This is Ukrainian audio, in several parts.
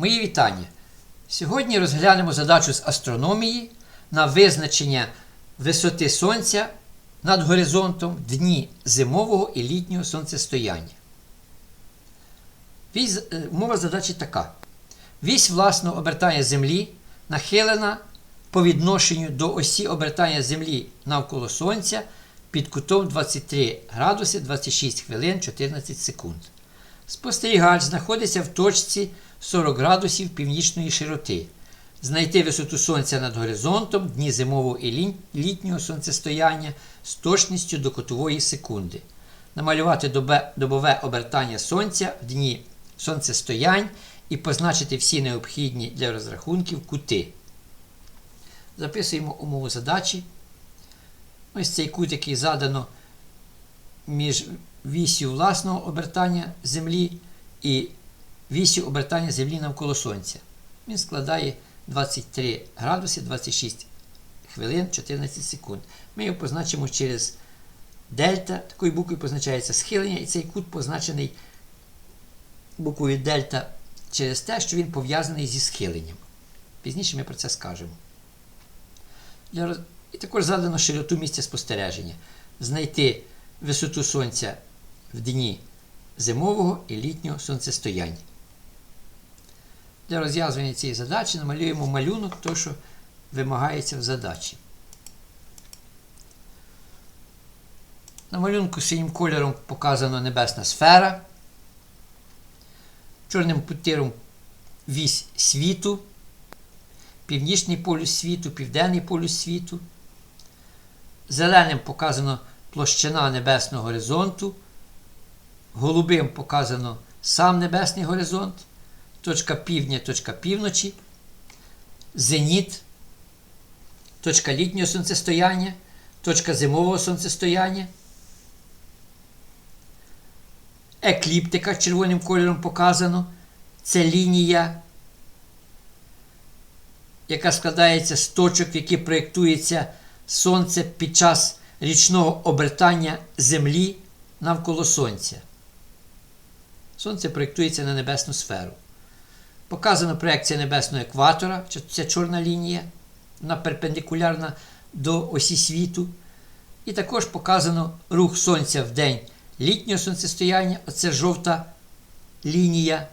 Мої вітання. Сьогодні розглянемо задачу з астрономії на визначення висоти Сонця над горизонтом дні зимового і літнього сонцестояння. Е, мова задачі така. Вісь власного обертання Землі нахилена по відношенню до осі обертання Землі навколо Сонця під кутом 23 градуси 26 хвилин 14 секунд. Спостерігач знаходиться в точці 40 градусів північної широти. Знайти висоту Сонця над горизонтом дні зимового і літнього сонцестояння з точністю до кутової секунди. Намалювати добове обертання Сонця в дні сонцестоянь і позначити всі необхідні для розрахунків кути. Записуємо умову задачі. Ось цей кут, який задано між вісю власного обертання Землі і вісю обертання Землі навколо Сонця. Він складає 23 градуси 26 хвилин 14 секунд. Ми його позначимо через дельта. Такою буквою позначається схилення, і цей кут позначений буквою дельта через те, що він пов'язаний зі схиленням. Пізніше ми про це скажемо. І також задано широту місця спостереження. Знайти висоту Сонця в дні зимового і літнього сонцестояння. Для розв'язування цієї задачі намалюємо малюнок, то, що вимагається в задачі. На малюнку синім кольором показано небесна сфера. Чорним путиром вісь світу, північний полюс світу, південний полюс світу. Зеленим показано площина небесного горизонту. Голубим показано сам небесний горизонт. Точка півдня, точка півночі. Зеніт. Точка літнього сонцестояння. Точка зимового сонцестояння. Екліптика червоним кольором показано. Це лінія, яка складається з точок, в які проєктується Сонце під час річного обертання Землі навколо Сонця. Сонце проєктується на небесну сферу. Показана проекція небесного екватора, це чорна лінія, вона перпендикулярна до осі світу. І також показано рух Сонця в день літнього сонцестояння, оце жовта лінія.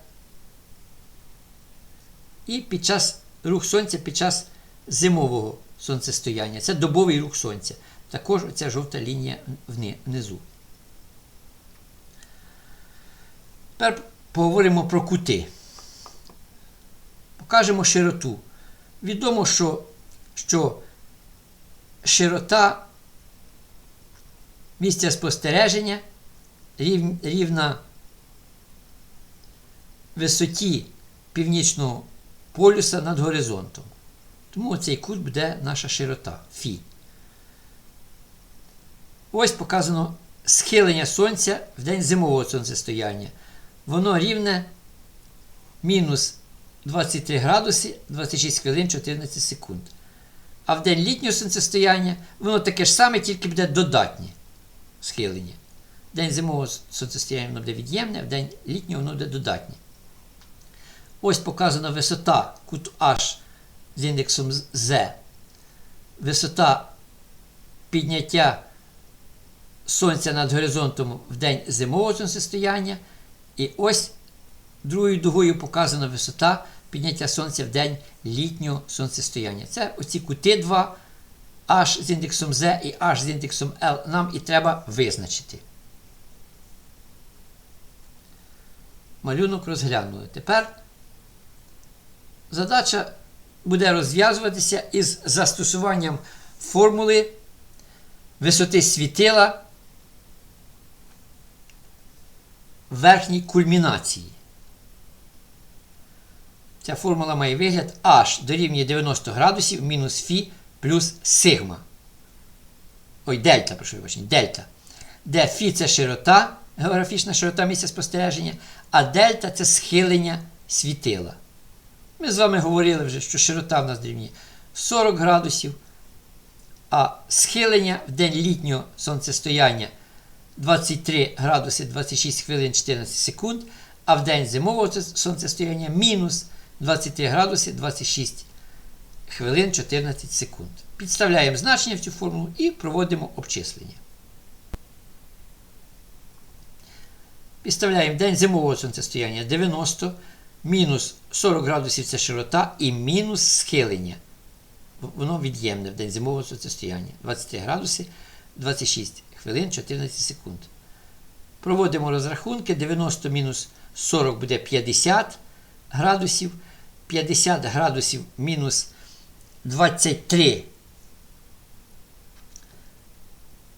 І під час рух Сонця під час зимового сонцестояння. Це добовий рух Сонця. Також оця жовта лінія внизу. Тепер поговоримо про кути. Покажемо широту. Відомо, що, що широта місця спостереження рів- рівна висоті північного полюса над горизонтом. Тому цей кут буде наша широта Фі. Ось показано схилення Сонця в день зимового сонцестояння. Воно рівне мінус 23 градуси 26 хвилин 14 секунд. А в день літнього сонцестояння воно таке ж саме, тільки буде додатнє схилення. В день зимового сонцестояння воно буде від'ємне, в день літнього воно буде додатнє. Ось показана висота куту H з індексом Z. Висота підняття Сонця над горизонтом в день зимового сонцестояння. І ось другою дугою показана висота підняття Сонця в день літнього сонцестояння. Це оці кути 2, H з індексом Z і H з індексом L нам і треба визначити. Малюнок розглянули. Тепер задача буде розв'язуватися із застосуванням формули висоти світила в верхній кульмінації. Ця формула має вигляд H дорівнює 90 градусів мінус Фі плюс сигма. Ой, дельта, прошу вибачення, дельта. Де Фі це широта, географічна широта місця спостереження, а дельта це схилення світила. Ми з вами говорили вже, що широта в нас дорівнює 40 градусів, а схилення в день літнього сонцестояння 23 градуси 26 хвилин 14 секунд, а в день зимового сонцестояння мінус 23 градуси 26 хвилин 14 секунд. Підставляємо значення в цю формулу і проводимо обчислення. Підставляємо день зимового сонцестояння 90, мінус 40 градусів це широта і мінус схилення. Воно від'ємне в день зимового сонцестояння. 23 градуси 26 хвилин 14 секунд. Проводимо розрахунки. 90 мінус 40 буде 50 градусів. 50 градусів мінус 23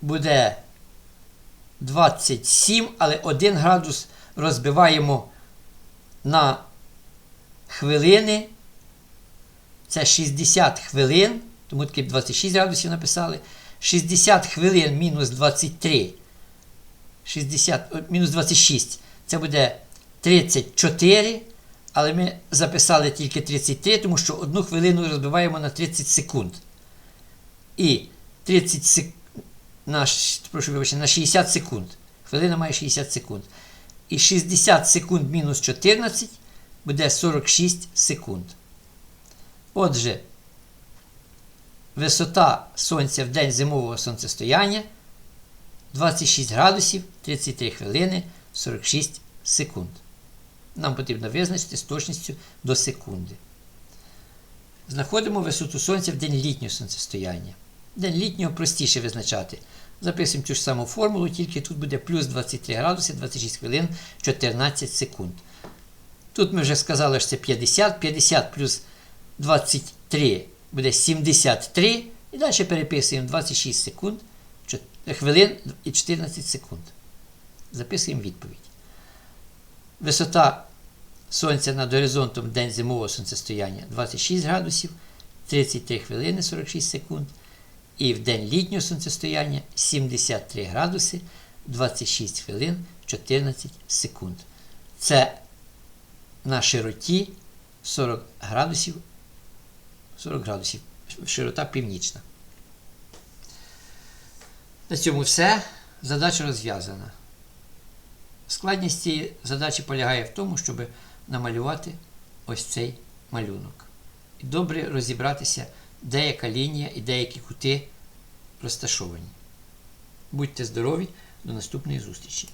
буде 27, але 1 градус розбиваємо на хвилини. Це 60 хвилин, тому таки 26 градусів написали. 60 хвилин мінус 23. 60, мінус 26. Це буде 34. Але ми записали тільки 33, тому що одну хвилину розбиваємо на 30 секунд. І 30 сек... на, прошу вибачте, на 60 секунд. Хвилина має 60 секунд. І 60 секунд мінус 14 буде 46 секунд. Отже, висота сонця в день зимового сонцестояння 26 градусів 33 хвилини 46 секунд. Нам потрібно визначити з точністю до секунди. Знаходимо висоту сонця в день літнього сонцестояння. День літнього простіше визначати. Записуємо цю ж саму формулу, тільки тут буде плюс 23 градуси 26 хвилин 14 секунд. Тут ми вже сказали, що це 50. 50 плюс 23 буде 73. І далі переписуємо 26 секунд, хвилин і 14 секунд. Записуємо відповідь. Висота сонця над горизонтом день зимового сонцестояння 26 градусів, 33 хвилини 46 секунд. І в день літнього сонцестояння 73 градуси 26 хвилин 14 секунд. Це на широті 40 градусів 40 градусів. Широта північна. На цьому все. Задача розв'язана. Складність цієї задачі полягає в тому, щоб намалювати ось цей малюнок. І добре розібратися, де яка лінія і деякі кути розташовані. Будьте здорові, до наступної зустрічі!